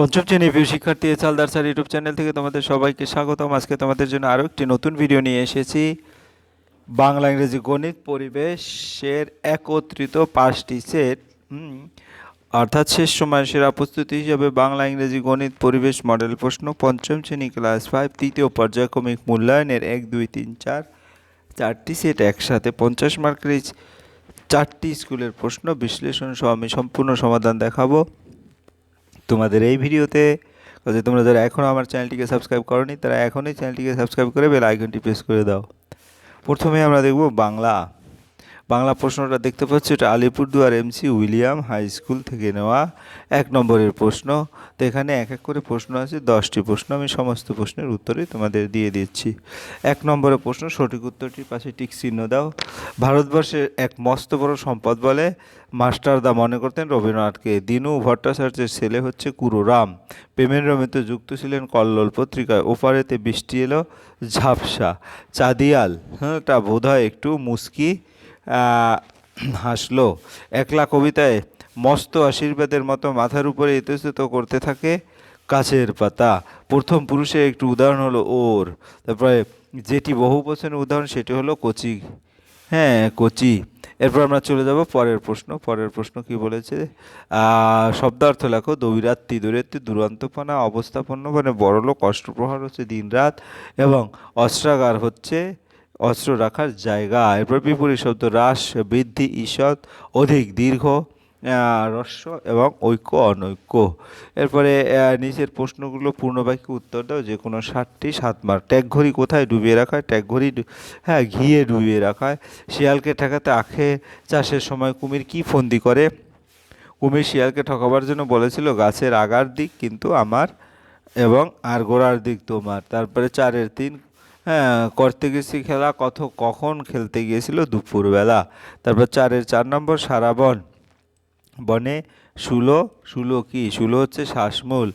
পঞ্চম শ্রেণির প্রিয় শিক্ষার্থী চালদার স্যার ইউটিউব চ্যানেল থেকে তোমাদের সবাইকে স্বাগতম। আজকে তোমাদের জন্য আরও একটি নতুন ভিডিও নিয়ে এসেছি। বাংলা, ইংরেজি, গণিত পরিবেশের একত্রিত পাঁচটি সেট। অর্থাৎ শেষ সময় সেরা প্রস্তুতি হিসেবে বাংলা, ইংরেজি, গণিত পরিবেশ মডেল প্রশ্ন পঞ্চম শ্রেণি ক্লাস ফাইভ তৃতীয় পর্যায়ক্রমিক মূল্যায়নের এক, দুই, তিন, চার, চারটি সেট একসাথে পঞ্চাশ মার্কের চারটি স্কুলের প্রশ্ন বিশ্লেষণ সহ আমি সম্পূর্ণ সমাধান দেখাবো। তোমাদের এই ভিডিওতে কাজে তোমরা যারা এখনও আমার চ্যানেলটিকে সাবস্ক্রাইব করনি, তারা এখনই চ্যানেলটিকে সাবস্ক্রাইব করে বেল আইকনটি প্রেস করে দাও। প্রথমে আমরা দেখব বাংলা। বাংলা প্রশ্নটা দেখতে পাচ্ছি, এটা Alipurduar MC William high school থেকে নেওয়া এক নম্বরের প্রশ্ন। তো এখানে এক এক করে প্রশ্ন আছে, দশটি প্রশ্ন, আমি সমস্ত প্রশ্নের উত্তরই তোমাদের দিয়ে দিচ্ছি। এক নম্বরের প্রশ্ন, সঠিক উত্তরটির পাশে টিক চিহ্ন দাও। ভারতবর্ষের এক মস্ত বড় সম্পদ বলে মাস্টারদা মনে করতেন রবীন্দ্রনাথকে। দিনু ভট্টাচার্যের ছেলে হচ্ছে কুরুরাম প্রেমের রমিতে যুক্ত ছিলেন কল্লোল পত্রিকায়। ওপারেতে বৃষ্টি এলো, ঝাপসা। চাঁদিয়াল হ্যাঁ তা বোধ হয় একটু মুস্কি। হাসলো। একলা কবিতায় মস্ত আশীর্বাদের মতো মাথার উপরে ইতস্তত করতে থাকে কাছের পাতা। প্রথম পুরুষের একটু উদাহরণ হলো ওর। তারপরে যেটি বহু বছরের উদাহরণ, সেটি হলো কচি। হ্যাঁ কচি। এরপর আমরা চলে যাব পরের প্রশ্ন। পরের প্রশ্ন কি বলেছে? শব্দার্থ লেখো দৈরাত্রি দৈরাত্রি দুরন্তপনা অবস্থাপন্ন মানে বড়লোক অস্ত্রপ্রহার হচ্ছে দিনরাত এবং অস্ত্রাগার হচ্ছে অস্ত্র রাখার জায়গা। এরপর বিপরীত শব্দ, হ্রাস, বৃদ্ধি, ঈষৎ, অধিক, দীর্ঘ হ্রস্ব এবং ঐক্য, অনৈক্য। এরপরে নিচের প্রশ্নগুলো পূর্ণবাক্যে উত্তর দাও যে কোনো ষাটটি সাত মার্ক। ট্যাগ ঘড়ি কোথায় ডুবিয়ে রাখা হয় ট্যাগ ঘড়ি হ্যাঁ ঘিয়ে ডুবিয়ে রাখা হয় শিয়ালকে ঠেকাতে আখে চাষের সময় কুমির কি ফন্দি করে? কুমির শিয়ালকে ঠকাবার জন্য বলেছিল, গাছের আগার দিক কিন্তু আমার এবং আর গোড়ার দিক তোমার। তারপরে চারের তিন করতে গেছি খেলা কত কখন খেলতে গিয়েছিল? দুপুরবেলা। তারপর চারের চার নম্বর সারা বন। শুলো শুলো কি? শুলো হচ্ছে শ্বাসমূল।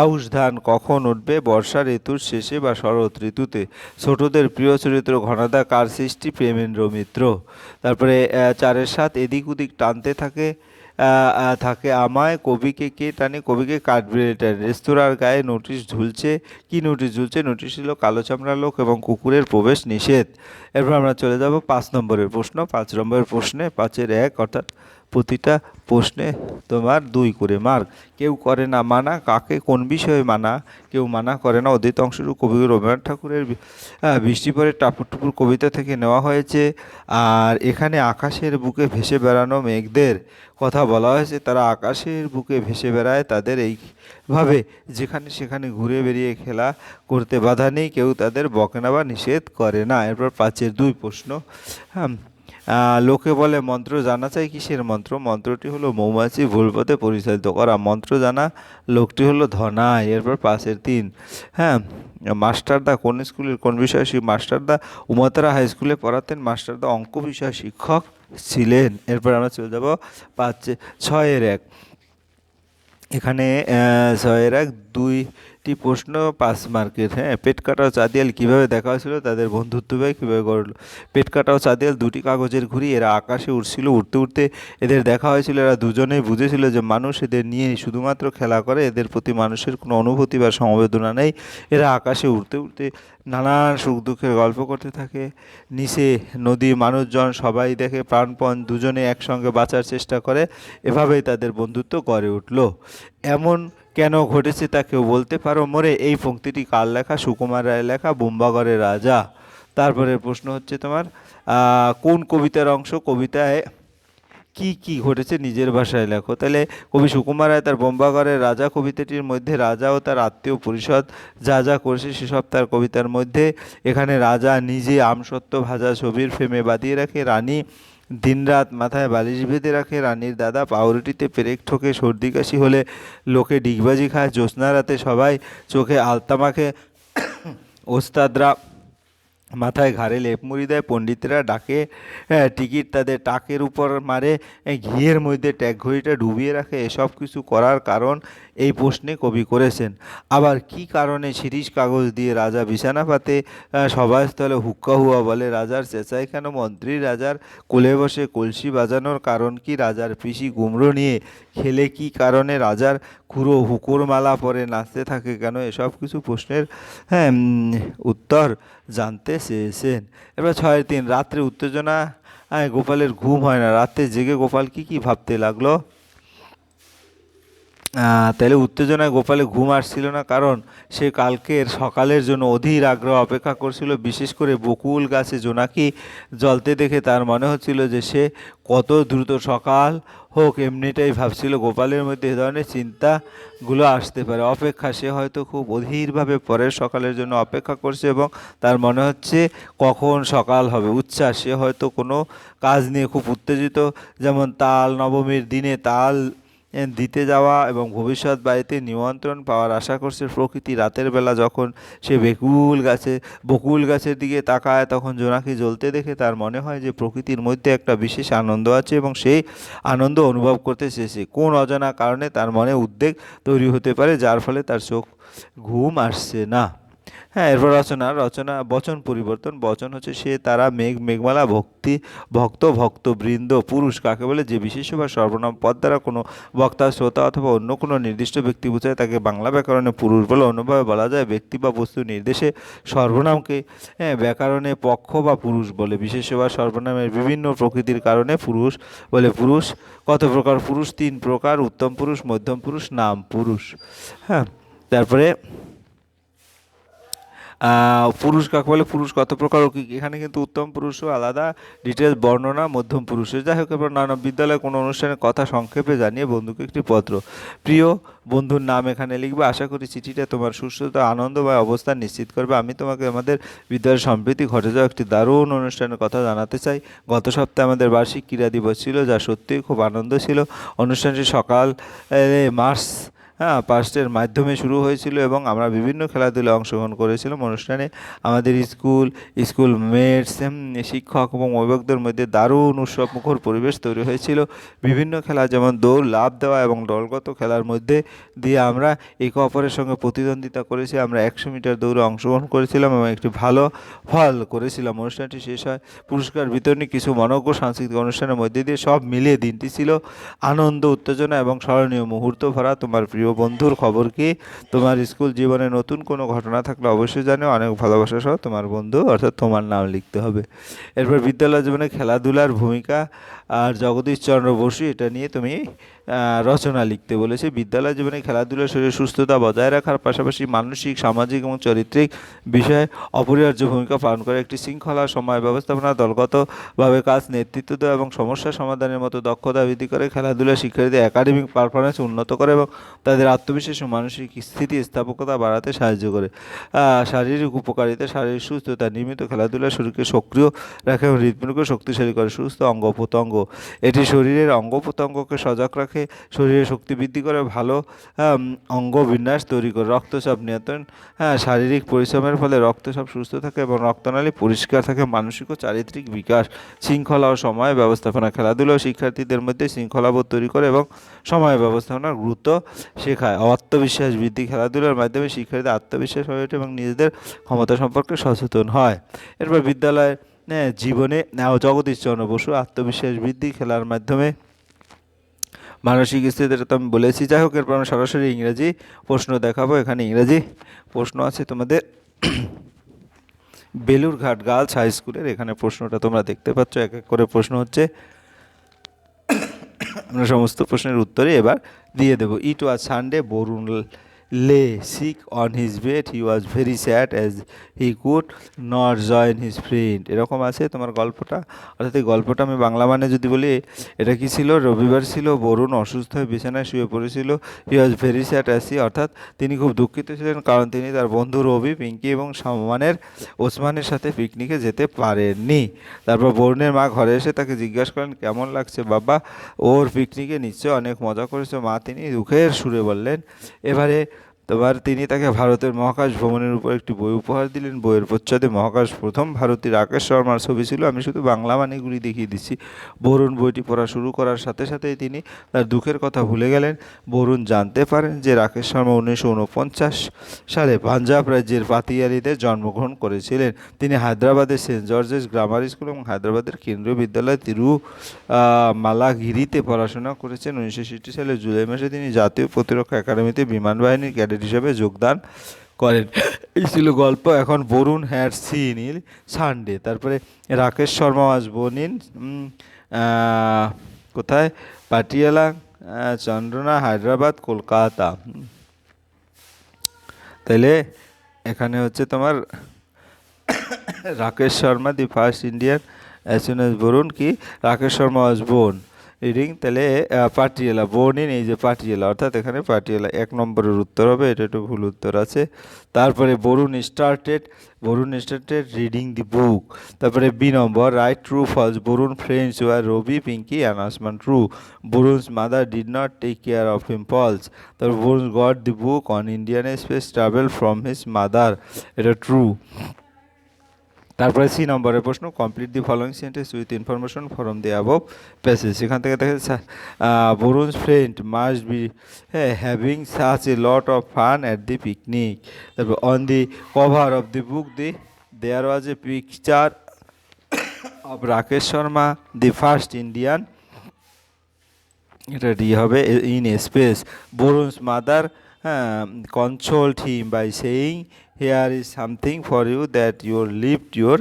আউশ ধান কখন উঠবে? বর্ষা ঋতুর শেষে বা শরৎ ঋতুতে? ছোটদের প্রিয় চরিত্র ঘনাদা, কার সৃষ্টি? প্রেমেন্দ্র মিত্র। তারপরে চারের সাত এদিক ওদিক টানতে থাকে। থাকে আমায়, কবিকে কে টানে, কবিকে কাঠবিড়েটার রেস্তোরাঁর গায়ে নোটিশ ঝুলছে। কি নোটিশ ঝুলছে? নোটিশ ছিল কালো চামড়া লোক এবং কুকুরের প্রবেশ নিষেধ। এরপর আমরা চলে যাব পাঁচ নম্বরের প্রশ্ন, পাঁচ নম্বরের প্রশ্নে পাঁচের এক, অর্থাৎ প্রতিটা প্রশ্নে তোমার দুই করে মার্ক কেউ করে না মানা, কাকে কোন বিষয়ে মানা, কেউ মানা করে না। অদ্বৈত অংশটুকু কবি রবীন্দ্রনাথ ঠাকুরের বৃষ্টি পরে টাপুর টুপুর কবিতা থেকে নেওয়া হয়েছে। আর এখানে আকাশের বুকে ভেসে বেড়ানো মেঘদের কথা বলা হয়েছে। তারা আকাশের বুকে ভেসে বেড়ায়, তাদের এইভাবে যেখানে সেখানে ঘুরে বেরিয়ে খেলা করতে বাধা নেই। কেউ তাদের বকেনা বা নিষেধ করে না। এরপর পাঁচের দুই প্রশ্ন হ্যাঁ লোকে বলে মন্ত্র জানা চাই কিসের মন্ত্র? মন্ত্রটি হলো মৌমাছি, ভুল পথে পরিচালিত করা। মন্ত্র জানা, লোকটি হলো ধনাই এরপর পাশের তিন। হ্যাঁ মাস্টারদা কোন স্কুলের, কোন বিষয়ে মাস্টারদা উমাতারা হাই স্কুলে পড়াতেন। মাস্টারদা অঙ্ক বিষয় শিক্ষক ছিলেন। এরপর আমরা চলে যাব পাঁচ, ছয়ের এক। এখানে ছয়ের এক দুইটি প্রশ্ন, পাঁচ মার্কের হ্যাঁ? পেট কাটা ও চাঁদিয়াল কীভাবে দেখা হয়েছিল? তাদের বন্ধুত্ব ভাই কীভাবে গড়ল? পেট কাটা ও চাঁদিয়াল দুটি কাগজের ঘুড়ি, এরা আকাশে উড়ছিল উঠতে উঠতে এদের দেখা হয়েছিল। এরা দুজনেই বুঝেছিল যে মানুষ এদের নিয়ে শুধুমাত্র খেলা করে, এদের প্রতি মানুষের কোনো অনুভূতি বা সমবেদনা নেই। এরা আকাশে উড়তে উঠতে নানান সুখ দুঃখের গল্প করতে থাকে। নিচে নদী, মানুষজন সবাই দেখে প্রাণপণ দুজনে একসঙ্গে বাঁচার চেষ্টা করে। এভাবেই তাদের বন্ধুত্ব গড়ে উঠল। এমন কেন ঘটেছে তা কেউ বলতে পারো? মোরে এই পংক্তিটি কার লেখা? সুকুমার রায়ের লেখা, বোম্বাগড়ের রাজা। তারপরে প্রশ্ন হচ্ছে তোমার কোন কবিতার অংশ কবিতায় কি কি ঘটেছে নিজের ভাষায় লেখো? তাহলে কবি সুকুমার রায় তার বোম্বাগড়ের রাজা কবিতাটির মধ্যে রাজা ও তার আত্মীয় পরিষদ যা যা করেছে সেসব তার কবিতার মধ্যে এখানে রাজা নিজে আমসত্ত্ব ভাজা ছবির ফ্রেমে বাঁধিয়ে রাখে। রানী দিনরাত মাথায় বালিশ বেঁধে রাখে রানীর দাদা। পাউরুটিতে পেরেক ঠোকে সর্দি কাশি হলে লোকে ডিগবাজি খায় জ্যোৎস্না রাতে সবাই চোখে আলতা মাখে। ওস্তাদরা মাথায় ঘাড়ে লেপ মুড়ি দেয়, পণ্ডিতরা ডাকে টিকিট তাদের টাকের উপর মারে ঘিয়ের মধ্যে ট্যাগ ঘড়িটা ডুবিয়ে রাখে। এসব কিছু করার কারণ এই প্রশ্নে কবি করেছেন। আবার কি কারণে শিরিষ কাগজ দিয়ে রাজা বিছানা পাতে সভাস্থলে হুক্কা হুয়া বলে রাজার চেঁচায় কেন মন্ত্রী? রাজার কোলে বসে কলসি বাজানোর কারণ কি? রাজার পিসি কুমড়ো নিয়ে খেলে কি কারণে? রাজার খুঁড়ো হুকুর মালা পরে নাচতে থাকে কেন? এসব কিছু প্রশ্নের হ্যাঁ উত্তর জানতে চেয়েছেন। এবার ছয় তিন রাত্রে উত্তেজনা আহ, গোপালের ঘুম হয় না। রাতে জেগে গোপাল কি কি ভাবতে লাগল? তাহলে উত্তেজনায় গোপালে ঘুম আসছিল না, কারণ সে কালকের সকালের জন্য অধীর আগ্রহ অপেক্ষা করছিল, বিশেষ করে বকুল গাছে জোনাকি জলতে দেখে তার মনে হচ্ছিল যে সে কত দ্রুত সকাল হোক এমনিটাই ভাবছিল, গোপালের মধ্যে এ ধরনের চিন্তাগুলো আসতে পারে। অপেক্ষা, সে হয়তো খুব অধীরভাবে পরের সকালের জন্য অপেক্ষা করছে এবং তার মনে হচ্ছে কখন সকাল হবে। উচ্ছ্বাস, সে হয়তো কোনো কাজ নিয়ে খুব উত্তেজিত, যেমন তাল, নবমীর দিনে তাল দিতে যাওয়া এবং ভবিষ্যৎ বাড়িতে নিমন্ত্রণ পাওয়ার আশা করছে প্রকৃতি। রাতের বেলা যখন সে বেকুল গাছে, বকুল গাছের দিকে তাকায়, তখন জোনাকি জ্বলতে দেখে তার মনে হয় যে প্রকৃতির মধ্যে একটা বিশেষ আনন্দ আছে এবং সেই আনন্দ অনুভব করতে চেয়েছে। কোন অজানা কারণে তার মনে উদ্বেগ তৈরি হতে পারে, যার ফলে তার চোখ ঘুম আসছে না। হ্যাঁ এরপর রচনা রচনা, বচন পরিবর্তন, বচন হচ্ছে সে, তারা, মেঘ, মেঘমালা, ভক্তি, ভক্ত ভক্ত বৃন্দ পুরুষ, কাকে বলে, যে বিশেষ বা সর্বনাম পদ দ্বারা কোনো বক্তা, শ্রোতা অথবা অন্য কোনো নির্দিষ্ট ব্যক্তি বোঝায়, তাকে বাংলা ব্যাকরণে পুরুষ বলে, অন্যভাবে বলা যায় ব্যক্তি বা বস্তু নির্দেশে সর্বনামকে হ্যাঁ ব্যাকরণে পক্ষ বা পুরুষ বলে বিশেষ বা সর্বনামের বিভিন্ন প্রকৃতির কারণে পুরুষ বলে পুরুষ, কত প্রকার পুরুষ? তিন প্রকার, উত্তম পুরুষ, মধ্যম পুরুষ, নাম পুরুষ। হ্যাঁ তারপরে পুরুষ কাকে বলে? পুরুষ কত প্রকার ও কি? এখানে কিন্তু উত্তম পুরুষও আলাদা। ডিটেলস বর্ণনা, মধ্যম পুরুষের যাই হোক নানা বিদ্যালয়ে কোনো অনুষ্ঠানের কথা সংক্ষেপে জানিয়ে বন্ধুকে একটি পত্র। প্রিয় বন্ধুর নাম এখানে লিখবে। আশা করি চিঠিটা তোমার সুস্থতা আনন্দময় অবস্থান নিশ্চিত করবে। আমি তোমাকে আমাদের বিদ্যালয়ের সম্প্রীতি ঘটে যাওয়া একটি দারুণ অনুষ্ঠানের কথা জানাতে চাই। গত সপ্তাহে আমাদের বার্ষিক ক্রীড়া দিবস ছিল, যা সত্যিই খুব আনন্দ ছিল। অনুষ্ঠানটি সকাল মার্চ হ্যাঁ পাস্টের মাধ্যমে শুরু হয়েছিল এবং আমরা বিভিন্ন খেলাধুলায় অংশগ্রহণ করেছিলাম। অনুষ্ঠানে আমাদের স্কুল স্কুল মেটস শিক্ষক এবং অভিভাবকদের মধ্যে দারুণ উৎসব মুখর পরিবেশ তৈরি হয়েছিল। বিভিন্ন খেলা যেমন দৌড় লাভ দেওয়া এবং দলগত খেলার মধ্যে দিয়ে আমরা একে অপরের সঙ্গে প্রতিদ্বন্দ্বিতা করেছি। আমরা একশো মিটার দৌড়ে অংশগ্রহণ করেছিলাম এবং একটি ভালো ফল করেছিলাম। অনুষ্ঠানটি শেষ হয়, পুরস্কার বিতরণী কিছু মনজ্ঞ সাংস্কৃতিক অনুষ্ঠানের মধ্যে দিয়ে সব মিলিয়ে দিনটি ছিল আনন্দ, উত্তেজনা এবং স্মরণীয় মুহূর্ত ভরা। তোমার প্রিয় বন্ধুর খবর কি? তোমার স্কুল জীবনে নতুন কোনো ঘটনা থাকলে অবশ্যই জানো অনেক ভালোবাসা সহ তোমার বন্ধু, অর্থাৎ তোমার নাম লিখতে হবে। এরপর বিদ্যালয় জীবনে খেলাধুলার ভূমিকা আর জগদীশ চন্দ্র বসু, এটা নিয়ে তুমি রচনা লিখতে বলেছে। বিদ্যালয় জীবনে খেলাধুলা শরীরের সুস্থতা বজায় রাখার পাশাপাশি মানসিক, সামাজিক এবং চরিত্রিক বিষয়ে অপরিহার্য ভূমিকা পালন করে। একটি শৃঙ্খলা, সময় ব্যবস্থাপনা, দলগতভাবে কাজ, নেতৃত্ব দেওয়া এবং সমস্যা সমাধানের মতো দক্ষতা বৃদ্ধি করে খেলাধুলা শিক্ষার্থীদের একাডেমিক পারফরমেন্স উন্নত করে এবং তাদের আত্মবিশ্বাস ও মানসিক স্থিতি স্থাপকতা বাড়াতে সাহায্য করে। শারীরিক উপকারিতা, শারীরিক সুস্থতা, নিয়মিত খেলাধুলা শরীরকে সক্রিয় রাখে এবং হৃদপিণ্ডকে শক্তিশালী করে। সুস্থ অঙ্গ প্রত্যঙ্গ, এটি শরীরের অঙ্গ প্রত্যঙ্গকে সজাগ রাখে শরীরের শক্তি বৃদ্ধি করে, ভালো অঙ্গ বিন্যাস তৈরি করে। রক্তচাপ নিয়ন্ত্রণ হ্যাঁ শারীরিক পরিশ্রমের ফলে রক্তচাপ সুস্থ থাকে এবং রক্তনালী পরিষ্কার থাকে, মানসিক ও চারিত্রিক বিকাশ, শৃঙ্খলা ও সময় ব্যবস্থাপনা। খেলাধুলা শিক্ষার্থীদের মধ্যে শৃঙ্খলাবোধ তৈরি করে এবং সময় ব্যবস্থাপনার গুরুত্ব শেখায়। আত্মবিশ্বাস বৃদ্ধি খেলাধুলার মাধ্যমে শিক্ষার্থীদের আত্মবিশ্বাস হয়ে ওঠে এবং নিজেদের ক্ষমতা সম্পর্কে সচেতন হয়। এরপর বিদ্যালয় জীবনে আহ, জগদীশ চন্দ্র বসু আত্মবিশ্বাস বৃদ্ধি খেলার মাধ্যমে মানসিক স্থিতিটা তো আমি বলেছি। যাই হোক এরপর আমি সরাসরি ইংরেজি প্রশ্ন দেখাবো। এখানে ইংরেজি প্রশ্ন আছে তোমাদের। বেলুরঘাট গার্লস হাই স্কুলের এখানে প্রশ্নটা তোমরা দেখতে পাচ্ছ। এক এক করে প্রশ্ন হচ্ছে। আমরা সমস্ত প্রশ্নের উত্তরে এবার দিয়ে দেবো। ইট was Sunday Barun lay sick on his bed he was very sad as he could not join his friend এরকম আছে তোমার গল্পটা? অর্থাৎ এই গল্পটা আমি বাংলা মানে যদি বলি, এটা কি ছিল? রবিবার ছিল, বরুণ অসুস্থ হয়ে বিছানায় শুয়ে পড়েছিল। হি ওয়াজ ভেরি স্যাড অ্যাসি অর্থাৎ তিনি খুব দুঃখিত ছিলেন কারণ তিনি তার বন্ধু রবি, পিঙ্কি এবং সম্মানের ওসমানের সাথে পিকনিকে যেতে পারেননি। তারপর বরুণের মা ঘরে এসে তাকে জিজ্ঞাসা করেন কেমন লাগছে বাবা? ওর পিকনিকে নিশ্চয় অনেক মজা করেছে। মা তিনি দুঃখের সুরে বললেন, এবারে তোমার তিনি তাকে ভারতের মহাকাশ ভ্রমণের উপর একটি বই উপহার দিলেন। বইয়ের প্রচ্ছদে মহাকাশ প্রথম ভারতীয় রাকেশ শর্মার ছবি ছিল। আমি শুধু বাংলা মানেগুলি দেখিয়ে দিচ্ছি। বরুণ বইটি পড়া শুরু করার সাথে সাথেই তিনি তার দুঃখের কথা ভুলে গেলেন। বরুণ জানতে পারেন যে রাকেশ শর্মা উনিশশো উনপঞ্চাশ সালে পাঞ্জাব রাজ্যের পাতিয়ালিতে জন্মগ্রহণ করেছিলেন। তিনি হায়দ্রাবাদের সেন্ট জর্জেস গ্রামার স্কুল এবং হায়দ্রাবাদের কেন্দ্রীয় বিদ্যালয় তিরু মালাগিরিতে পড়াশোনা করেছেন। উনিশশো সালের জুলাই মাসে তিনি জাতীয় প্রতিরক্ষা একাডেমিতে বিমান বাহিনীর ক্যাডেট হিসেবে যোগদান করেন। এই ছিল গল্প। এখন Barun had seen ill Sunday. তারপরে রাকেশ শর্মা বোন কোথায়? পাটিয়ালা চন্দ্রনা, হায়দ্রাবাদ, কলকাতা। তাহলে এখানে হচ্ছে তোমার Rakesh Sharma, the first Indian as Barun, কি? রাকেশ শর্মা ওয়াজ বোন। রিডিং তাহলে পাটিয়ালা বোন ইন এই যে পাটিয়ালা, অর্থাৎ এখানে পাটিয়ালা এক নম্বরের উত্তর হবে, এটা একটু ভুল উত্তর আছে। তারপরে Barun started Barun started reading the book. তারপরে B number, right true, false, Barun friends were Ravi, Pinky announcement true. Barun's mother did not take care of him false. তারপর Barun got the book on Indian space travel from his mother, এটা true. তারপরে C নম্বরের প্রশ্ন complete the following sentence with information from the above passage সেখান থেকে দেখা যাচ্ছে Barun's friend must be having such a lot of fun at the picnic তারপর on the cover of the book the there was a picture of Rakesh Sharma the first Indian এটা D হবে in space Barun's mother consoled him by saying here is something for you that your lift your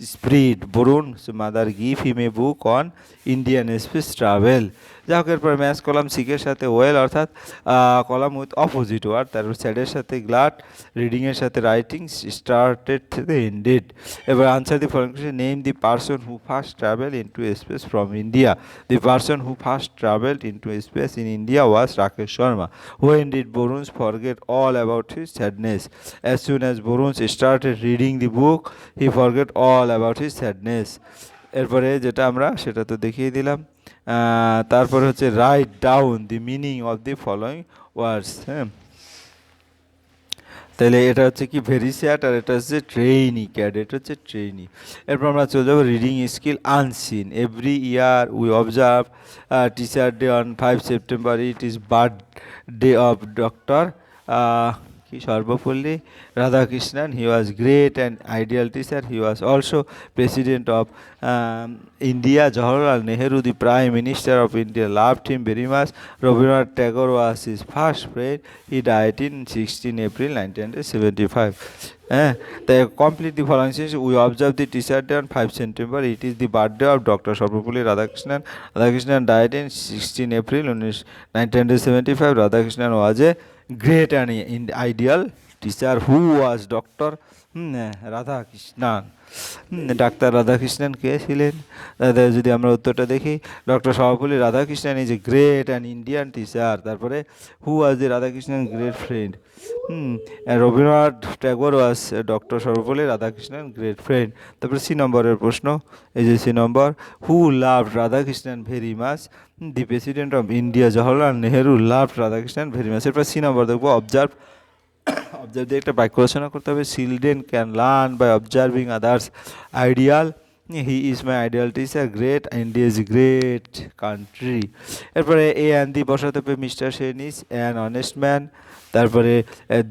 spirit Barun's mother give him a book on Indian space travel যাই হোক এরপর match column সিকের সাথে well অর্থাৎ column with opposite word তারপর স্যাডের সাথে glad রিডিংয়ের সাথে writing started থেকে এন্ডেড এবার answer the following question name the person who first travel into space from India the person who first travelled into space in India was Rakesh Sharma when did Boruns forget all about his sadness? As soon as Boruns started reading the book, he forgot all about his sadness. এরপরে যেটা আমরা সেটা তো দেখিয়ে দিলাম। তারপরে হচ্ছে write down the meaning of the following words হ্যাঁ? তাহলে এটা হচ্ছে কি ভেরি স্যাট আর এটা হচ্ছে ট্রেইনি ক্যাড এটা হচ্ছে ট্রেইনি এরপর আমরা চলে যাব reading skill unseen every year we observe teacher day on five September it is birthday of doctor কি Sarvepalli? Radhakrishnan he was great and ideal teacher he was also president of India Jawaharlal Nehru the prime minister of India loved him very much Rabindranath Tagore was his first friend he died in sixteen April nineteen seventy five হ্যাঁ তাই complete the following sense we observe the teacher day on five September it is the birthday of doctor Sarvepalli Radhakrishnan Radhakrishnan died in sixteen April উনিশ nineteen seventy five Radhakrishnan was a great and in Radhakrishnan. Doctor রাধাকৃষ্ণন কে ছিলেন? যদি আমরা উত্তরটা দেখি, doctor Sarvepalli Radhakrishnan is a great and Indian teacher তারপরে who was the Radhakrishnan great friend hmm Rabindranath Tagore was doctor Sarvepalli Radhakrishnan great friend তারপরে C নম্বরের প্রশ্ন, এই যে C number who love Radhakrishnan very much the president of India Jawaharlal Nehru love Radhakrishnan very much এরপর C number দেখব observe observe দিয়ে একটা বাক্য রচনা করতে হবে। Children can learn by observing others ideal he is my ideal teacher great India is great country এরপরে a and the বসাতে হবে Mister Sen is an honest man তারপরে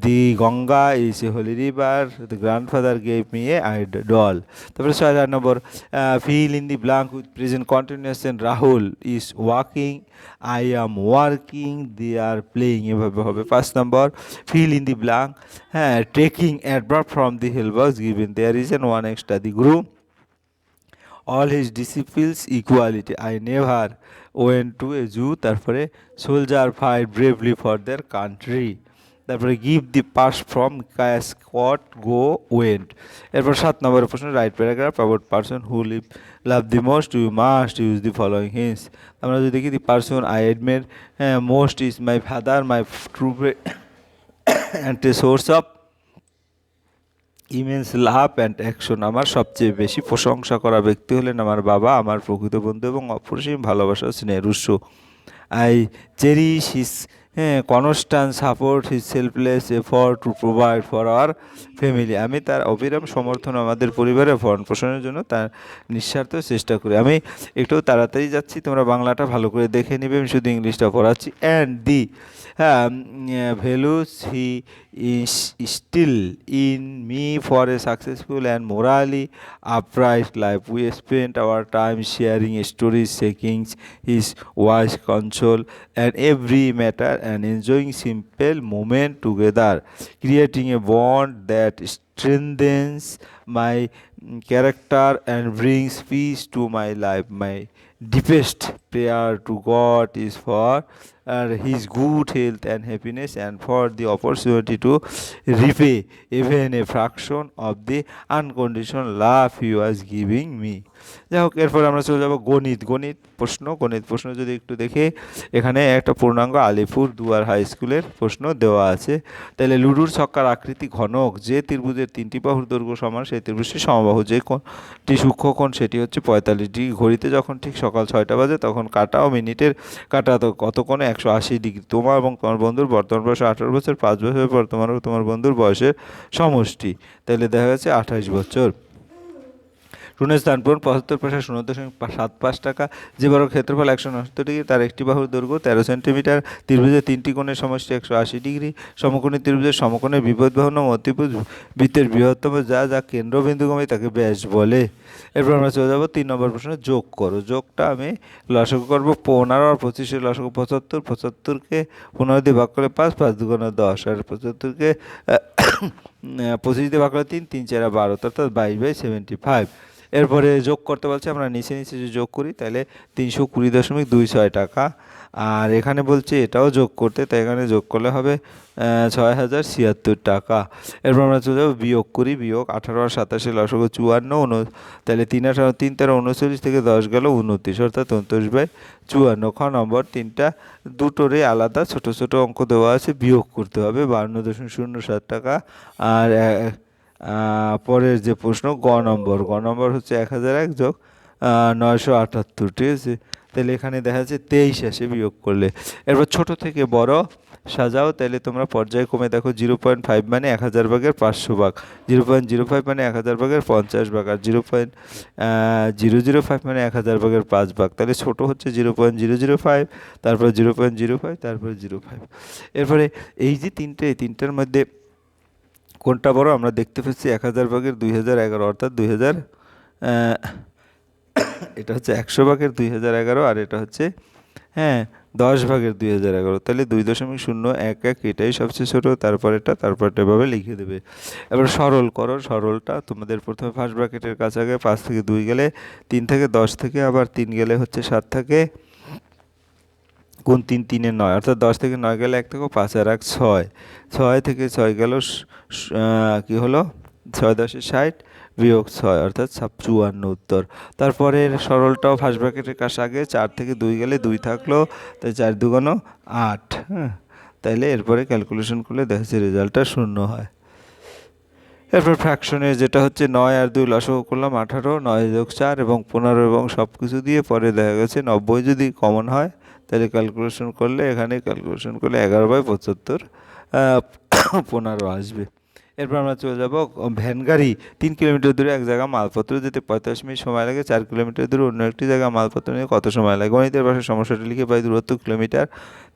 the Ganga is a holy river the grandfather gave me a I doll তারপরে ছয় হাজার number fill in the blank with present continuous Rahul is walking I am working they are playing এভাবে হবে। পাঁচ number fill in the blank হ্যাঁ taking adverb from the hill box given there is an one extra the group all his disciples equality I never went to a zoo তারপরে soldier fight bravely for their country তারপরে give the pass from স্কট go went এরপর সাত নম্বরের প্রশ্ন write paragraph about person who live love the most you must use the following hints আমরা যদি দেখি the person I admire most is my father my true and a source of immense love and action আমার সবচেয়ে বেশি প্রশংসা করা ব্যক্তি হলেন আমার বাবা, আমার প্রকৃত বন্ধু এবং অপরিসীম ভালোবাসা স্নেহের উৎস। I cherish his constant support his selfless effort to provide for our family আমি তার অবিরাম সমর্থন আমাদের পরিবারের ভরণ পোষণের জন্য তার নিঃস্বার্থ চেষ্টা করি। আমি একটু তাড়াতাড়ি যাচ্ছি তোমরা বাংলাটা ভালো করে দেখে নেবে আমি শুধু ইংলিশটা পড়াচ্ছি। অ্যান্ড দি হ্যাঁ values he still in me for a successful and morally upright life. We spend our time sharing stories shaking his wise counsel, and every matter, and enjoying simple moment together, creating a bond that strengthens my mm, character and brings peace to my life. My deepest prayer to God is for uh, his good health and happiness and for the opportunity to repay even a fraction of the unconditional love he was giving me যাই হোক এরপর আমরা চলে যাব গণিত। গণিত প্রশ্ন গণিত প্রশ্ন যদি একটু দেখে, এখানে একটা পূর্ণাঙ্গ আলিপুর দুয়ার হাই স্কুলের প্রশ্ন দেওয়া আছে। তাহলে লুডুর ছক্কার আকৃতি ঘনক, যে ত্রিভুজের তিনটি বাহুর দৈর্ঘ্য সমান, সেই ত্রিভুজটি সমবাহু। যে কোণটি সূক্ষ্ম কোণ, সেটি হচ্ছে পঁয়তাল্লিশ ডিগ্রি। ঘড়িতে যখন ঠিক সকাল ছয়টা বাজে, তখন কাটা ও মিনিটের কাটা তো কত কোণে? একশো আশি ডিগ্রি। তোমার এবং তোমার বন্ধুর বর্তমান বয়স আঠারো বছর, পাঁচ বছর পর তোমার তোমার বন্ধুর বয়সের সমষ্টি। তাহলে দেখা যাচ্ছে আঠাশ বছর। শূন্য স্থান পূরণ পঁচাত্তর পয়সা শূন্য দশমিক সাত পাঁচ টাকা। যে বড় ক্ষেত্রফল একশো নশো ডিগ্রি তার একটি বাহুর দৈর্ঘ্য তেরো সেন্টিমিটার। ত্রিভুজের তিনটি কোণের সমষ্টি একশো আশি ডিগ্রি। সমকোণী ত্রিভুজের সমকোণের বিপদ বাহুন্য মতিভুজ বৃত্তের বৃহত্তম যা যা কেন্দ্রবিন্দুগমে তাকে ব্যাস বলে। এরপর আমরা চলে যাব তিন নম্বর প্রশ্ন যোগ করো। যোগটা আমি লসক করব পনেরো আর পঁচিশের লসক পঁচাত্তর। পঁচাত্তরকে পনেরো দিয়ে ভাগ করে পাঁচ পাঁচ দুগুণে দশ। আর পঁচাত্তরকে পঁচিশ দিয়ে ভাগ করে তিন তিন চারা বারো, অর্থাৎ বাইশ বাই সেভেন্টি ফাইভ এরপরে যোগ করতে বলছে, আমরা নিচে নিচে যদি যোগ করি, তাহলে তিনশো কুড়ি দশমিক দুই ছয় টাকা। আর এখানে বলছে এটাও যোগ করতে, তাই এখানে যোগ করলে হবে ছয় হাজার ছিয়াত্তর টাকা। এরপর আমরা চলে যাব বিয়োগ করি, বিয়োগ আঠারো আর সাতাশে লসক চুয়ান্ন, উন, তাহলে তিন আঠারো, তিন তেরো, উনচল্লিশ থেকে দশ গেল উনত্রিশ, অর্থাৎ উনত্রিশ বাই চুয়ান্ন। খ নম্বর, তিনটা দুটোরই আলাদা ছোট ছোট অঙ্ক দেওয়া আছে, বিয়োগ করতে হবে বান্ন দশমিক শূন্য সাত টাকা। আর পরের যে প্রশ্ন, গ নম্বর। গ নম্বর হচ্ছে এক হাজার এক যোগ নয়শো আটাত্তর, ঠিক আছে? তাহলে এখানে দেখা যাচ্ছে তেইশ আসে বিয়োগ করলে। এরপর ছোট থেকে বড় সাজাও, তাহলে তোমরা পর্যায়ক্রমে দেখো জিরো পয়েন্ট ফাইভ মানে এক হাজার ভাগের পাঁচশো ভাগ। জিরো পয়েন্ট জিরো ফাইভ মানে এক হাজার ভাগের পঞ্চাশ ভাগ, আর zero point zero zero five মানে এক হাজার ভাগের পাঁচ ভাগ। তাহলে ছোট হচ্ছে zero point zero zero five, তারপর জিরো পয়েন্ট জিরো ফাইভ, তারপরে জিরো ফাইভ। এরপরে এই যে তিনটে তিনটার মধ্যে কোনটা বড়? আমরা দেখতে পাচ্ছি এক হাজার ভাগের দুই হাজার এগারো, অর্থাৎ দুই হাজার এটা হচ্ছে একশো ভাগের দুই হাজার এগারো আর এটা হচ্ছে হ্যাঁ দশ ভাগের দুই হাজার এগারো। তাহলে দুই দশমিক শূন্য এক এক এটাই সবচেয়ে ছোটো তারপরেটা তারপরটা এভাবে লিখে দেবে। এবার সরল করো, সরলটা তোমাদের প্রথমে ফার্স্ট ব্র্যাকেটের কাছে আগে পাঁচ থেকে দুই গেলে তিন থেকে দশ থেকে, আবার তিন গেলে হচ্ছে সাত থেকে। কোন তিন, তিনে নয়, অর্থাৎ দশ থেকে নয় গেলে এক থেকে পাঁচ আর এক ছয়। ছয় থেকে ছয় গেল কি হলো? ছয় দশে ষাট বিয়োগ ছয়, অর্থাৎ সাব চুয়ান্ন উত্তর। তারপরে সরলটাও ফার্স্ট ব্র্যাকেটের কাছে আগে, চার থেকে দুই গেলে দুই থাকল, তাই চার দুগুণ আট হ্যাঁ। তাইলে এরপরে ক্যালকুলেশন করলে দেখা যাচ্ছে রেজাল্টটা শূন্য হয়। এরপর ফ্র্যাকশনের যেটা হচ্ছে নয় আর দুই লসক করলাম আঠারো, নয় যোগ চার এবং পনেরো এবং সব কিছু দিয়ে পরে দেখা গেছে নব্বই যদি কমন হয় তাহলে ক্যালকুলেশন করলে এখানে ক্যালকুলেশন করলে এগারো বাই পঁচাত্তর পনেরো আসবে। এরপর আমরা চলে যাব ভ্যান গাড়ি তিন কিলোমিটার দূরে এক জায়গা মালপত্র যেতে পঁয়তাল্লিশ মিনিট সময় লাগে, চার কিলোমিটার দূরে অন্য একটি জায়গায় মালপত্র নিয়ে কত সময় লাগে? গণিতের ভাষায় সমস্যাটা লিখে পাই, দূরত্ব কিলোমিটার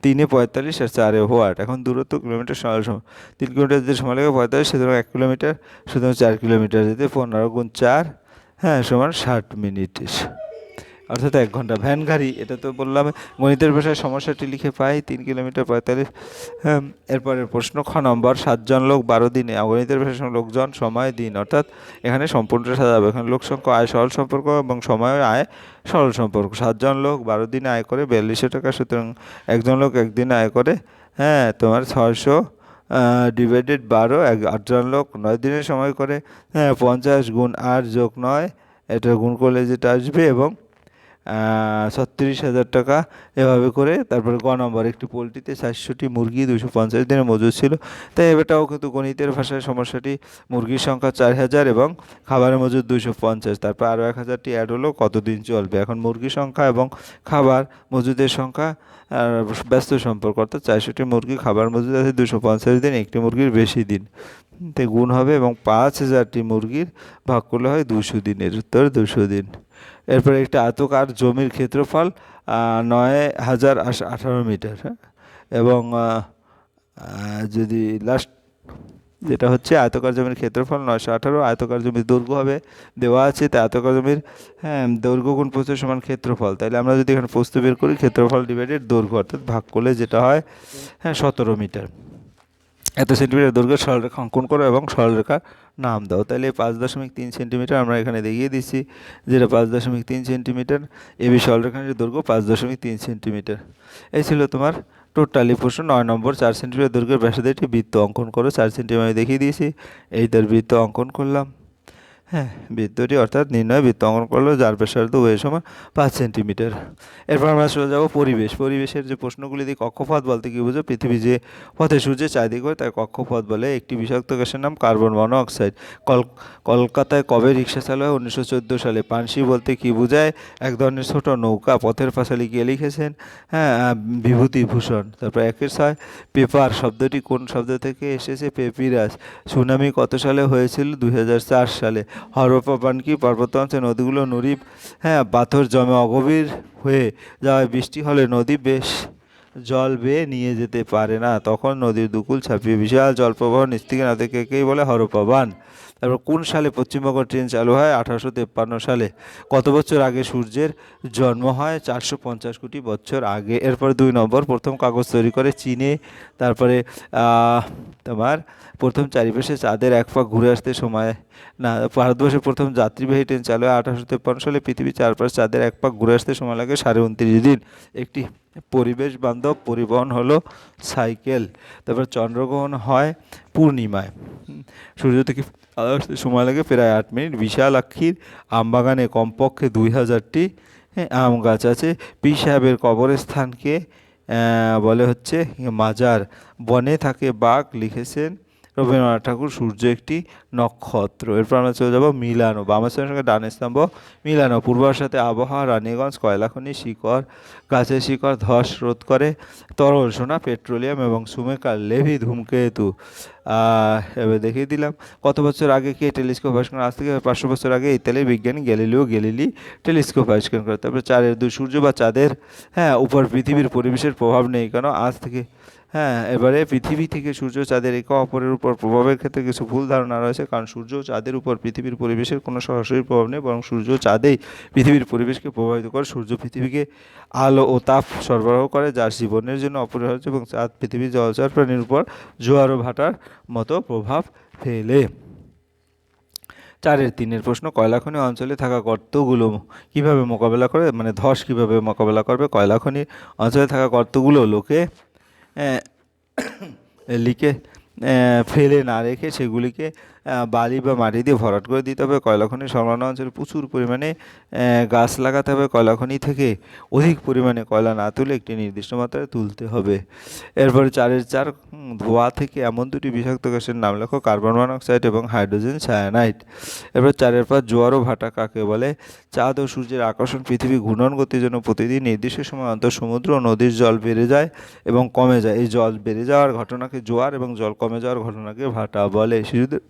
তিনে পঁয়তাল্লিশ আর চারে হোয়াট? এখন দূরত্ব কিলোমিটার সময় সময় তিন কিলোমিটার যেতে সময় লাগে পঁয়তাল্লিশ, সুতরাং এক কিলোমিটার, সুতরাং চার কিলোমিটার যেতে পনেরো গুণ চার হ্যাঁ সমান ষাট মিনিট। অর্থাৎ এক ঘণ্টা ভ্যান গাড়ি, এটা তো বললাম গণিতের ভাষায় সমস্যাটি লিখে পাই, তিন কিলোমিটার পঁয়তাল্লিশ হ্যাঁ এরপরের প্রশ্ন, খ নম্বর, সাতজন লোক বারো দিনে গণিতের ভাষায় লোকজন, সময়, দিন, অর্থাৎ এখানে সম্পূর্ণটা সাজাবে এখানে লোক সংখ্যা, আয়, সরল সম্পর্ক এবং সময় আয়, সরল সম্পর্ক, সাতজন লোক বারো দিনে আয় করে বিয়াল্লিশশো টাকা, সুতরাং একজন লোক একদিনে আয় করে হ্যাঁ তোমার ছয়শো ডিভাইডেড বারো, এক, আটজন লোক নয় দিনের সময় করে হ্যাঁ পঞ্চাশ গুণ আট যোগ নয়, এটা গুণ করলে যেটা আসবে এবং ছত্রিশ হাজার টাকা এভাবে করে। তারপরে গ নম্বর, একটি পোলট্রিতে চারশোটি মুরগি, দুশো পঞ্চাশ দিনে মজুদ ছিল। তাই এবারটাও কিন্তু গণিতের ভাষায় সমস্যাটি, মুরগির সংখ্যা চার হাজার এবং খাবারের মজুদ দুশো পঞ্চাশ। তারপর আরও এক হাজারটি অ্যাড হলো, কতদিন চলবে? এখন মুরগির সংখ্যা এবং খাবার মজুদের সংখ্যা, আর ব্যস্ত সম্পর্ক, অর্থাৎ চারশোটি মুরগি, খাবার মজুদ আছে দুশো পঞ্চাশ দিন, একটি মুরগির বেশি দিন। তে গুণ হবে এবং পাঁচ হাজারটি মুরগির ভাগ করলে হয় দুশো দিনের, উত্তর দুশো দিন। এরপরে একটা আতকার জমির ক্ষেত্রফল নয় হাজার আঠারো মিটার হ্যাঁ? এবং যদি লাস্ট যেটা হচ্ছে আয়তকার জমির ক্ষেত্রফল নয়শো আঠারো, আয়তকার জমির দৈর্ঘ্য হবে দেওয়া আছে তাই আয়তকার জমির হ্যাঁ দৈর্ঘ্য গুণ প্রস্থ সমান ক্ষেত্রফল। তাহলে আমরা যদি এখানে প্রস্থ বের করি, ক্ষেত্রফল ডিভাইডেড দৈর্ঘ্য অর্থাৎ ভাগ করলে যেটা হয় হ্যাঁ সতেরো মিটার। এত সেন্টিমিটার দৈর্ঘ্যের সরলরেখা অঙ্কন করো এবং সরলরেখার নাম দাও। তাহলে পাঁচ দশমিক তিন সেন্টিমিটার আমরা এখানে দেখিয়ে দিচ্ছি যেটা পাঁচ দশমিক তিন সেন্টিমিটার এবি সরলরেখার দৈর্ঘ্য পাঁচ দশমিক তিন সেন্টিমিটার এই ছিল তোমার টোটালি প্রশ্ন নয় নম্বর, চার সেন্টিমিটার দৈর্ঘ্যের ব্যাসার্ধে একটি বৃত্ত অঙ্কন করো। চার সেন্টিমিটার দেখিয়ে দিয়েছি, এই তার বৃত্ত অঙ্কন করলাম। হ্যাঁ বৃত্তটি অর্থাৎ নির্ণয় বৃত্ত অঙ্কন করল যার ব্যাসার্ধ ওয়ে সমান পাঁচ সেন্টিমিটার। এরপর আমরা চলে যাব পরিবেশ। পরিবেশের যে প্রশ্নগুলি দিয়ে কক্ষপথ বলতে কী বুঝো? পৃথিবী যে পথে সূর্যের চারিদিক হয় তাই কক্ষপথ বলে একটি বিষাক্ত গ্যাসের নাম কার্বন মনোঅক্সাইড কল, কলকাতায় কবে রিক্সা চালু হয়? উনিশশো চোদ্দ সালে পানসি বলতে কি বোঝায়? এক ধরনের ছোট নৌকা পথের পাশে লিখিয়ে লিখেছেন হ্যাঁ বিভূতিভূষণ। তারপর একের ছয়, পেপার শব্দটি কোন শব্দ থেকে এসেছে? পেপিরাস সুনামি কত সালে হয়েছিল? দু হাজার চার সালে। হরপ্পা পানকি পার্বত্য অঞ্চলে নদীগুলো নদী হ্যাঁ পাথর জমে অগভীর হয়ে যাওয়ায় বৃষ্টি হলে নদী বেশ জল বেয়ে নিয়ে যেতে পারে না। তখন নদীর দুকুল ছাপিয়ে বিশাল জলপ্রবাহ নিস্তিকে না একেই বলে হরপ্পা তারপর কোন সালে পশ্চিমবঙ্গ ট্রেন চালু হয়? আঠারোশো তেপ্পান্ন সালে। কত বছর আগে সূর্যের জন্ম হয়? চারশো পঞ্চাশ কোটি বছর আগে। এরপর দুই নম্বর, প্রথম কাগজ তৈরি করে চীনে, তারপরে তোমার প্রথম চারিপাশে চাঁদের এক পাক ঘুরে আসতে সময় না ভারতবর্ষে প্রথম যাত্রীবাহী ট্রেন চালু হয় আঠারোশো তেপ্পান্ন সালে। পৃথিবীর চারপাশ চাঁদের এক পাক ঘুরে আসতে সময় লাগে সাড়ে উনত্রিশ দিন। একটি পরিবেশ বান্ধব পরিবহন হলো সাইকেল। তারপর চন্দ্রগ্রহণ হয় পূর্ণিমায়। সূর্য থেকে আসতে সময় লাগে প্রায় আট মিনিট। বিশাল আক্ষীর আমবাগানে কমপক্ষে দুই হাজারটি আম গাছ আছে। পি সাহেবের কবরস্থানকে বলে হচ্ছে মাজার। বনে থাকে বাঘ, লিখেছেন রবীন্দ্রনাথ ঠাকুর, সূর্য একটি নক্ষত্র। এরপর আমরা চলে যাব মিলানো। বামের সঙ্গে ডানের স্তম্ভ। মিলানো, পূর্বার সাথে আবহাওয়া, রানীগঞ্জ, কয়লাখনি, শিকড়, গাছের শিকড়, ধস রোধ করে তরল সোনা, পেট্রোলিয়াম এবং সুমেকার লেভি ধূমকেতু। এবার দেখিয়ে দিলাম, কত বছর আগে কে টেলিস্কোপ আবিষ্কার আজ থেকে পাঁচশো বছর আগে ইতালির বিজ্ঞানী গ্যালিলিও গ্যালিলি টেলিস্কোপ আবিষ্কার করে তারপরে চারের দুই সূর্য বা চাঁদের হ্যাঁ উপর পৃথিবীর পরিবেশের প্রভাব নেই কেন? আজ থেকে হ্যাঁ এবারে পৃথিবী থেকে সূর্য চাঁদের একে অপরের উপর প্রভাবের ক্ষেত্রে কিছু ভুল ধারণা রয়েছে, কারণ সূর্য চাঁদের উপর পৃথিবীর পরিবেশের কোনো সরাসরি প্রভাব নেই, বরং সূর্য চাঁদেই পৃথিবীর পরিবেশকে প্রভাবিত করে। সূর্য পৃথিবীকে আলো ও তাপ সরবরাহ করে যার জীবনের জন্য অপরিহার্য এবং চাঁদ পৃথিবীর জলচর প্রাণীর উপর জোয়ার ও ভাটার মতো প্রভাব ফেলে। চারের তিনের প্রশ্ন কয়লাখনি অঞ্চলে থাকা গর্তগুলো কীভাবে মোকাবেলা করে মানে ধস কীভাবে মোকাবেলা করবে? কয়লাখনি অঞ্চলে থাকা গর্তগুলো লোকে লিখে ফেলে না রেখে সেগুলিকে বালি বা মাটি দিয়ে ভরাট করে দিতে হবে। কয়লাখনি সংলগ্ন অঞ্চলে প্রচুর পরিমাণে গাছ লাগাতে হবে কয়লাখনি থেকে। অধিক পরিমাণে কয়লা না তুলে একটি নির্দিষ্ট মাত্রায় তুলতে হবে। এরপরে চারের চার ধোঁয়া থেকে এমন দুটি বিষাক্ত গ্যাসের নাম লেখো, কার্বন মনোক্সাইড এবং হাইড্রোজেন সায়ানাইড। এরপর চারের পাঁচ, জোয়ার ও ভাটা কাকে বলে? চাঁদ ও সূর্যের আকর্ষণ পৃথিবী ঘূর্ণন গতির জন্য প্রতিদিন নির্দিষ্ট সময় অন্তর সমুদ্র ও নদীর জল বেড়ে যায় এবং কমে যায়। এই জল বেড়ে যাওয়ার ঘটনাকে জোয়ার এবং জল কমে যাওয়ার ঘটনাকে ভাটা বলে। শিশুদের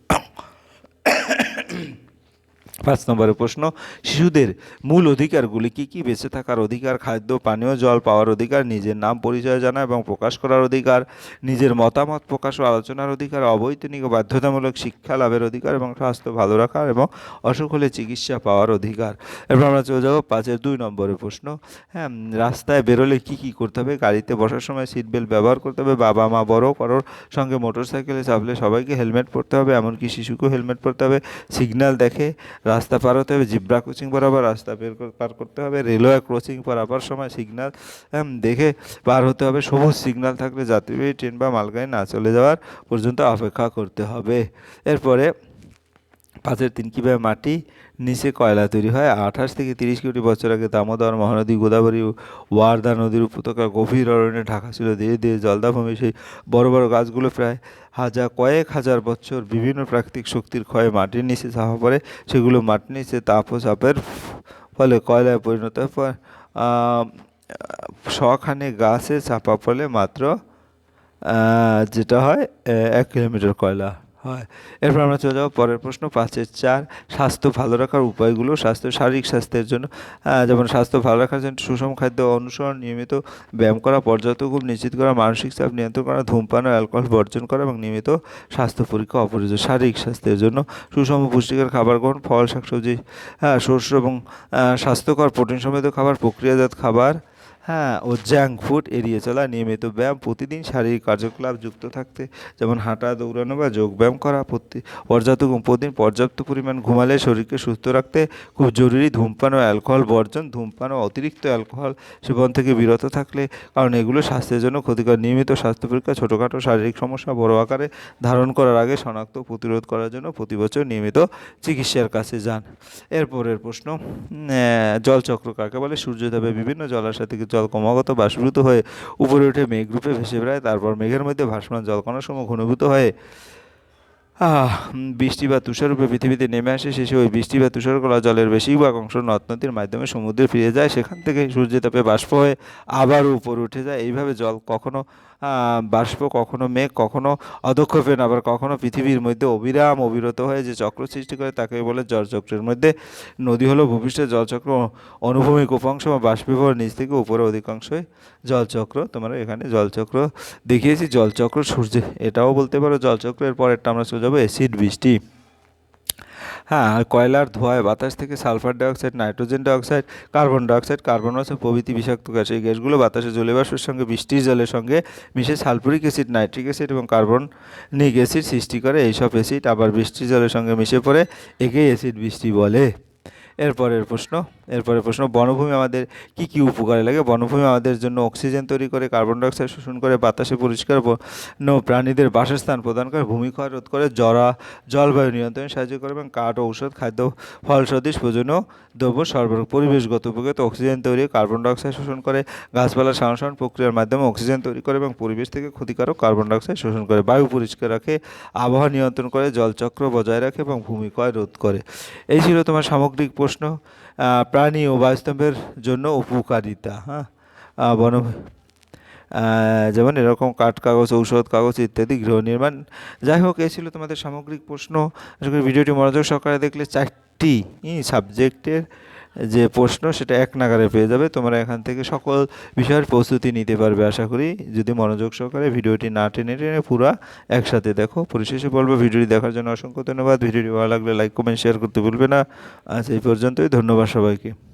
পাঁচ নম্বরের প্রশ্ন, শিশুদের মূল অধিকারগুলি কি কি? বেঁচে থাকার অধিকার, খাদ্য, পানীয়, জল পাওয়ার অধিকার, নিজের নাম পরিচয় জানা এবং প্রকাশ করার অধিকার, নিজের মতামত প্রকাশ ও আলোচনার অধিকার, অবৈতনিক ও বাধ্যতামূলক শিক্ষা লাভের অধিকার এবং স্বাস্থ্য ভালো রাখার এবং অসুখ হলে চিকিৎসা পাওয়ার অধিকার। এরপর আমরা চলে যাব পাঁচের দুই নম্বরের প্রশ্ন হ্যাঁ রাস্তায় বেরোলে কি কি করতে হবে? গাড়িতে বসার সময় সিট বেল্ট ব্যবহার করতে হবে, বাবা মা বড়, কারোর সঙ্গে মোটর সাইকেলে চাপলে সবাইকে হেলমেট পরতে হবে, এমনকি শিশুকেও হেলমেট পরতে হবে। সিগন্যাল দেখে রাস্তা পার হতে হবে, জিব্রা ক্রসিং বরাবর রাস্তা বের পার করতে হবে, রেলওয়ে ক্রসিং পারাবার সময় সিগনাল দেখে পার হতে হবে, সবুজ সিগনাল থাকলে যাত্রীবাহী ট্রেন বা মালগাড়ি না চলে যাওয়ার পর্যন্ত অপেক্ষা করতে হবে। এরপরে পাঁচের তিন, কীভাবে মাটি নিচে কয়লা তৈরি হয়? আঠাশ থেকে তিরিশ কোটি বছর আগে দামোদর মহানদী গোদাবরী ওয়ার্দা নদীর উপত্যকা গভীর অরণ্যে ঢাকা ছিল। ধীরে ধীরে জলদাভূমি সেই বড় বড় গাছগুলো প্রায় হাজার কয়েক হাজার বছর বিভিন্ন প্রাকৃতিক শক্তির ক্ষয়ে মাটির নিচে চাপা পড়ে। সেগুলো মাটির নিচে তাপ ও চাপের ফলে কয়লায় পরিণত হয়। শখানে গাছে চাপা পড়লে মাত্র যেটা হয় এক কিলোমিটার কয়লা। হয়। এরপর আমরা চলে যাব পরের প্রশ্ন পাঁচের চার, স্বাস্থ্য ভালো রাখার উপায়গুলো, স্বাস্থ্য, শারীরিক স্বাস্থ্যের জন্য। যেমন স্বাস্থ্য ভালো রাখার জন্য সুষম খাদ্য অনুসরণ, নিয়মিত ব্যায়াম করা, পর্যাপ্ত ঘুম, নিশ্চিত করা, মানসিক চাপ নিয়ন্ত্রণ করা, ধূমপান ও অ্যালকোহল বর্জন করা এবং নিয়মিত স্বাস্থ্য পরীক্ষা অপরিহার্য। শারীরিক স্বাস্থ্যের জন্য সুষম পুষ্টিকর খাবার গ্রহণ, ফল, শাকসবজি শস্য এবং স্বাস্থ্যকর, প্রোটিন সমৃদ্ধ খাবার, প্রক্রিয়াজাত খাবার হ্যাঁ ও জাঙ্ক ফুড এড়িয়ে চলা নিয়মিত ব্যায়াম প্রতিদিন শারীরিক কার্যকলাপ যুক্ত থাকতে, যেমন হাঁটা, দৌড়ানো বা যোগ ব্যায়াম করা প্রতি পর্যাপ্ত প্রতিদিন পর্যাপ্ত পরিমাণ ঘুমালে শরীরকে সুস্থ রাখতে খুব জরুরি ধূমপান ও অ্যালকোহল বর্জন, ধূমপান ও অতিরিক্ত অ্যালকোহল সেবন থেকে বিরত থাকলে, কারণ এগুলো স্বাস্থ্যের জন্য ক্ষতিকর। নিয়মিত স্বাস্থ্য পরীক্ষা, ছোটোখাটো শারীরিক সমস্যা বড় আকারে ধারণ করার আগে শনাক্ত প্রতিরোধ করার জন্য প্রতি বছর নিয়মিত চিকিৎসার কাছে যান। এরপরের প্রশ্ন জলচক্র কাকে বলে? সূর্যদেবে বিভিন্ন জলাশয় থেকে জল ক্রমাগত বাষ্পীভূত হয়ে উপরে উঠে মেঘরূপে ভেসে বেড়ায়। তারপর মেঘের মধ্যে ভাসমান সময় ঘনীভূত হয়ে বৃষ্টি বা তুষাররূপে পৃথিবীতে নেমে আসে। শেষে ওই বৃষ্টি বা তুষারকলা জলের বেশিরভাগ অংশ নদ নদীর মাধ্যমে সমুদ্রে ফিরে যায়। সেখান থেকে সূর্যতাপে বাষ্প হয়ে আবারও উপরে উঠে যায়। এইভাবে জল কখনো বাষ্প কখনো মেঘ, কখনো অধক্ষেপণ আবার কখনো পৃথিবীর মধ্যে অবিরাম অবিরত হয়ে যে চক্র সৃষ্টি করে তাকে বলে জলচক্রের মধ্যে। নদী হলো ভূপৃষ্ঠের জলচক্র, অনুভূমিক উপাংশ বা বাষ্পীভবন, নিচ থেকে উপরে অধিকাংশই জলচক্র। তোমরা এখানে জলচক্র দেখিয়েছি, জলচক্র সূর্যে এটাও বলতে পারো জলচক্রের পরেরটা আমরা যাব, অ্যাসিড বৃষ্টি। হ্যাঁ আর কয়লার ধোঁয়ায় বাতাস থেকে sulphur dioxide, nitrogen dioxide, carbon dioxide, carbon monoxide প্রভৃতি বিষাক্ত গ্যাস। এই গ্যাসগুলো বাতাসে জলীয়বাষ্পের সঙ্গে, বৃষ্টির জলের সঙ্গে মিশে সালফুরিক অ্যাসিড, নাইট্রিক অ্যাসিড এবং কার্বনিক অ্যাসিড সৃষ্টি করে। এইসব অ্যাসিড আবার বৃষ্টির জলের সঙ্গে মিশে পড়ে, একেই অ্যাসিড বৃষ্টি বলে। এরপরের প্রশ্ন এরপরের প্রশ্ন, বনভূমি আমাদের কি কি উপকারে লাগে? বনভূমি আমাদের জন্য অক্সিজেন তৈরি করে, কার্বন ডাইঅক্সাইড শোষণ করে, বাতাসে পরিষ্কার বন্য প্রাণীদের বাসস্থান প্রদান করে ভূমিক্ষয় রোধ করে, জরা, জলবায়ু নিয়ন্ত্রণে সাহায্য করে এবং কাঠ ঔষধ, খাদ্য ফল সদৃশ প্রয়োজনীয় দ্রব্য সরবরাহ, পরিবেশগত উপকৃত অক্সিজেন তৈরি কার্বন ডাইঅক্সাইড শোষণ করে, গাছপালা সংরক্ষণ প্রক্রিয়ার মাধ্যমে অক্সিজেন তৈরি করে এবং পরিবেশ থেকে ক্ষতিকারক কার্বন ডাইঅক্সাইড শোষণ করে, বায়ু পরিষ্কার রাখে, আবহাওয়া নিয়ন্ত্রণ করে, জলচক্র বজায় রাখে এবং ভূমিক্ষয় রোধ করে। এই ছিল তোমার সামগ্রিক প্রশ্ন প্রাণী ও বায়ুস্তম্ভের জন্য উপকারিতা হ্যাঁ? বন যেমন এরকম কাঠ কাগজ, ঔষধ কাগজ ইত্যাদি গৃহ নির্মাণ। যাই হোক এই ছিল তোমাদের সামগ্রিক প্রশ্ন। আশা করি ভিডিওটি মনোযোগ সহকারে দেখলে চারটি সাবজেক্টের যে প্রশ্ন, সেটা এক নাগারে পেয়ে যাবে। তোমরা এখান থেকে সকল বিষয়ের প্রস্তুতি নিতে পারবে, আশা করি। যদি মনোযোগ সহকারে ভিডিওটি না টেনে টেনে পুরা একসাথে দেখো। পরিশেষে বলব, ভিডিওটি দেখার জন্য অসংখ্য ধন্যবাদ। ভিডিওটি ভালো লাগলে লাইক, কমেন্ট, শেয়ার করতে ভুলবে না। আজ এই পর্যন্তই। ধন্যবাদ সবাইকে।